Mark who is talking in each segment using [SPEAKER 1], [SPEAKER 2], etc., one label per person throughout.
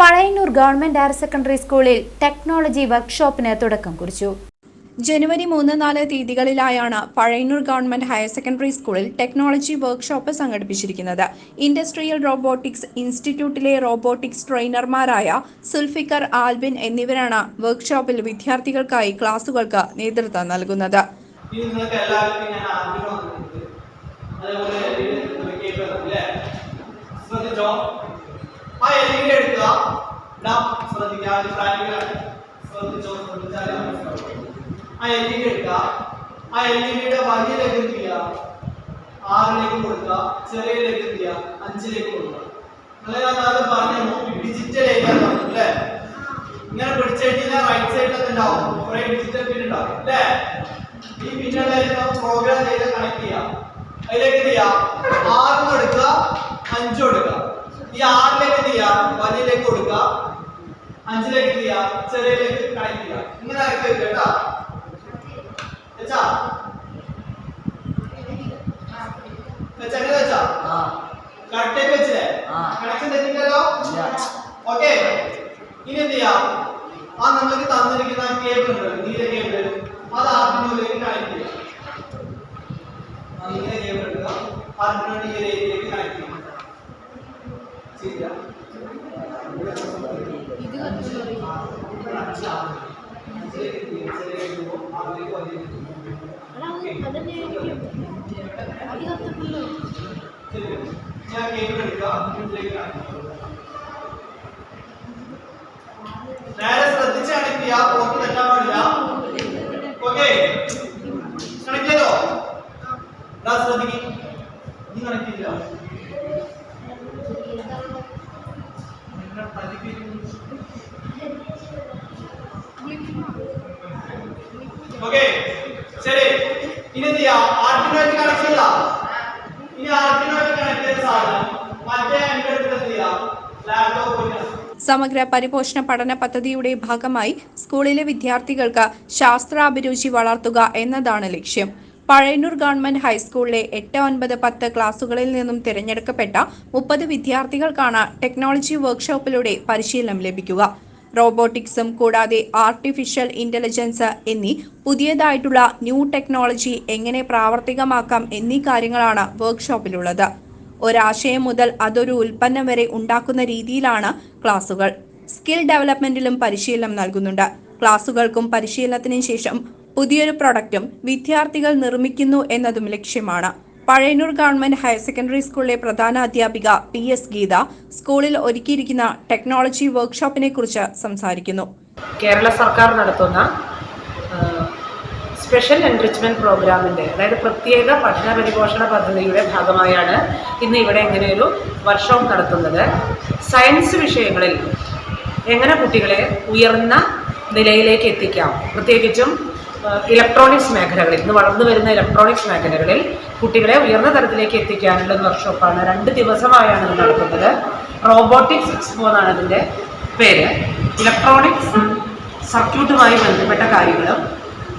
[SPEAKER 1] Pazhayannur government higher secondary സ്കൂളിൽ technology വർക്ക്ഷോപ്പിന് തുടക്കം കുറിച്ചു.
[SPEAKER 2] ജനുവരി മൂന്ന് നാല് തീയതികളിലായാണ് പഴയന്നൂർ ഗവൺമെന്റ് ഹയർ സെക്കൻഡറി സ്കൂളിൽ ടെക്നോളജി വർക്ക്ഷോപ്പ് സംഘടിപ്പിച്ചിരിക്കുന്നത്. ഇൻഡസ്ട്രിയൽ റോബോട്ടിക്സ് ഇൻസ്റ്റിറ്റ്യൂട്ടിലെ റോബോട്ടിക്സ് ട്രെയിനർമാരായ സുൽഫിക്കർ ആൽബിൻ എന്നിവരാണ് വർക്ക്ഷോപ്പിൽ വിദ്യാർത്ഥികൾക്കായി ക്ലാസുകൾക്ക് നേതൃത്വം നൽകുന്നത്.
[SPEAKER 3] ഇനി നിങ്ങൾക്ക് എല്ലാവർക്കും ഞാൻ ആഗ്രഹം വന്നിട്ടുണ്ട്. അതേപോലെ ഒരു കേക്ക് ആ എൽ ഇ ഇടാം ശ്രദ്ധിക്കുക അഞ്ചിലേക്ക് ഇങ്ങനെ റൈറ്റ് ഈ എടുക്കുക ഈ ആറിലേക്ക് എന്ത് ചെയ്യാം വലിയിലേക്ക് കൊടുക്കുക. അഞ്ചിലേക്ക് എന്ത് ചെയ്യാം ചെറിയയിലേക്ക് കണക്ട് ചെയ്യാം ഇങ്ങനെ ആക്കി വെക്കുക കേട്ടോ. വെച്ചാ? വെച്ചാ എങ്ങനെ വെച്ചാ? കറക്റ്റായിട്ട് വെച്ചില്ലേ? കണക്ഷൻ തെറ്റില്ലല്ലോ ഓക്കെ ഇനി എന്ത് ചെയ്യാം ആ നമ്മൾക്ക് തന്നിരിക്കുന്ന കേബിൾ ഉണ്ട്. നീല കേബിൾ അത് ആർഡിനോയിലേക്ക് കണക്ട് ചെയ്യാം ആ നീല കേബിൾ എടുക്കുക ഈ ഒരു ഏരിയയിലേക്ക് കണക്ട് ചെയ്യാം ശരിയാ ഞാൻ കേബിൾ എടുക്കുക ഇതിലേക്ക് എടുക്കാം നേരെ ശ്രദ്ധിച്ച് കണക്ട് ചെയ്യാം പുറത്ത് തെറ്റാൻ പാടില്ല. ഓക്കെ. ചെയ്തോ ദാ ശ്രദ്ധിക്ക്. നീ കണക്കില്ല നിങ്ങളുടെ നിന്നെ ഇനി ചെയ്യാം ചെയ്താ ഇനി ആർട്ടിനോയിട്ട് കണക്ട് ചെയ്ത സാധനം. മറ്റേ എന്റെ
[SPEAKER 2] സമഗ്ര പരിപോഷണ പഠന പദ്ധതിയുടെ ഭാഗമായി സ്കൂളിലെ വിദ്യാർത്ഥികൾക്ക് ശാസ്ത്രാഭിരുചി വളർത്തുക എന്നതാണ് ലക്ഷ്യം. പഴയന്നൂർ ഗവൺമെന്റ് ഹൈസ്കൂളിലെ എട്ട് ഒൻപത് പത്ത് ക്ലാസുകളിൽ നിന്നും തിരഞ്ഞെടുക്കപ്പെട്ട മുപ്പത് വിദ്യാർത്ഥികൾക്കാണ് ടെക്നോളജി വർക്ക്ഷോപ്പിലൂടെ പരിശീലനം ലഭിക്കുക. റോബോട്ടിക്സും കൂടാതെ ആർട്ടിഫിഷ്യൽ ഇന്റലിജൻസ് എന്നീ പുതിയതായിട്ടുള്ള ന്യൂ ടെക്നോളജി എങ്ങനെ പ്രാവർത്തികമാക്കാം എന്നീ കാര്യങ്ങളാണ് വർക്ക്ഷോപ്പിലുള്ളത് ഒരാശയം മുതൽ അതൊരു ഉൽപ്പന്നം വരെ ഉണ്ടാക്കുന്ന രീതിയിലാണ് ക്ലാസുകൾ. സ്കിൽ ഡെവലപ്മെന്റിലും പരിശീലനം നൽകുന്നുണ്ട്. ക്ലാസുകൾക്കും പരിശീലനത്തിനും ശേഷം പുതിയൊരു പ്രൊഡക്റ്റും വിദ്യാർത്ഥികൾ നിർമ്മിക്കുന്നു എന്നതും ലക്ഷ്യമാണ്. പഴയന്നൂർ ഗവൺമെന്റ് ഹയർ സെക്കൻഡറി സ്കൂളിലെ പ്രധാന അധ്യാപിക പി എസ് ഗീത സ്കൂളിൽ ഒരുക്കിയിരിക്കുന്ന ടെക്നോളജി വർക്ക്ഷോപ്പിനെ കുറിച്ച് സംസാരിക്കുന്നു.
[SPEAKER 4] കേരള സർക്കാർ നടത്തുന്ന സ്പെഷ്യൽ എൻറിച്ച്മെന്റ് പ്രോഗ്രാമിന്റെ അതായത് പ്രത്യേക പഠന പരിപോഷണ പദ്ധതിയുടെ ഭാഗമായാണ് ഇന്ന് ഇവിടെ ഇങ്ങനെയൊരു വർക്ക്ഷോപ്പ് നടത്തുന്നത്. സയൻസ് വിഷയങ്ങളിൽ എങ്ങനെ കുട്ടികളെ ഉയർന്ന നിലയിലേക്ക് എത്തിക്കാം? പ്രത്യേകിച്ചും ഇലക്ട്രോണിക്സ് മേഖലകളിൽ ഇന്ന് വളർന്നു വരുന്ന ഇലക്ട്രോണിക്സ് മേഖലകളിൽ കുട്ടികളെ ഉയർന്ന തലത്തിലേക്ക് എത്തിക്കാനുള്ള ഒരു വർക്ക്ഷോപ്പാണ് രണ്ട് ദിവസമായാണ് ഇത് നടത്തുന്നത് റോബോട്ടിക്സ് എക്സ്പോ എന്നാണ് ഇതിന്റെ പേര്. ഇലക്ട്രോണിക്സ് സർക്യൂട്ടുമായി ബന്ധപ്പെട്ട കാര്യങ്ങളും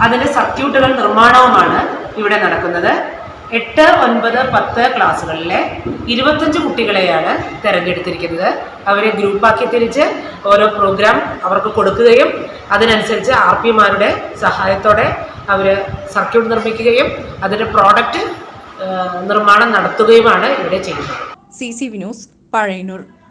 [SPEAKER 4] അതിന്റെ സർക്യൂട്ടുകൾ നിർമ്മാണവുമാണ് ഇവിടെ നടക്കുന്നത്. എട്ട് ഒൻപത് പത്ത് ക്ലാസ്സുകളിലെ ഇരുപത്തഞ്ച് കുട്ടികളെയാണ് തിരഞ്ഞെടുത്തിരിക്കുന്നത്. അവരെ ഗ്രൂപ്പാക്കി തിരിച്ച് ഓരോ പ്രോഗ്രാം അവർക്ക് കൊടുക്കുകയും അതിനനുസരിച്ച് ആർ പിമാരുടെ സഹായത്തോടെ അവർ സർക്യൂട്ട് നിർമ്മിക്കുകയും അതിന്റെ പ്രോഡക്റ്റ് നിർമ്മാണം നടത്തുകയുമാണ് ഇവിടെ ചെയ്യുന്നത്.
[SPEAKER 2] C C V news Pazhayannur.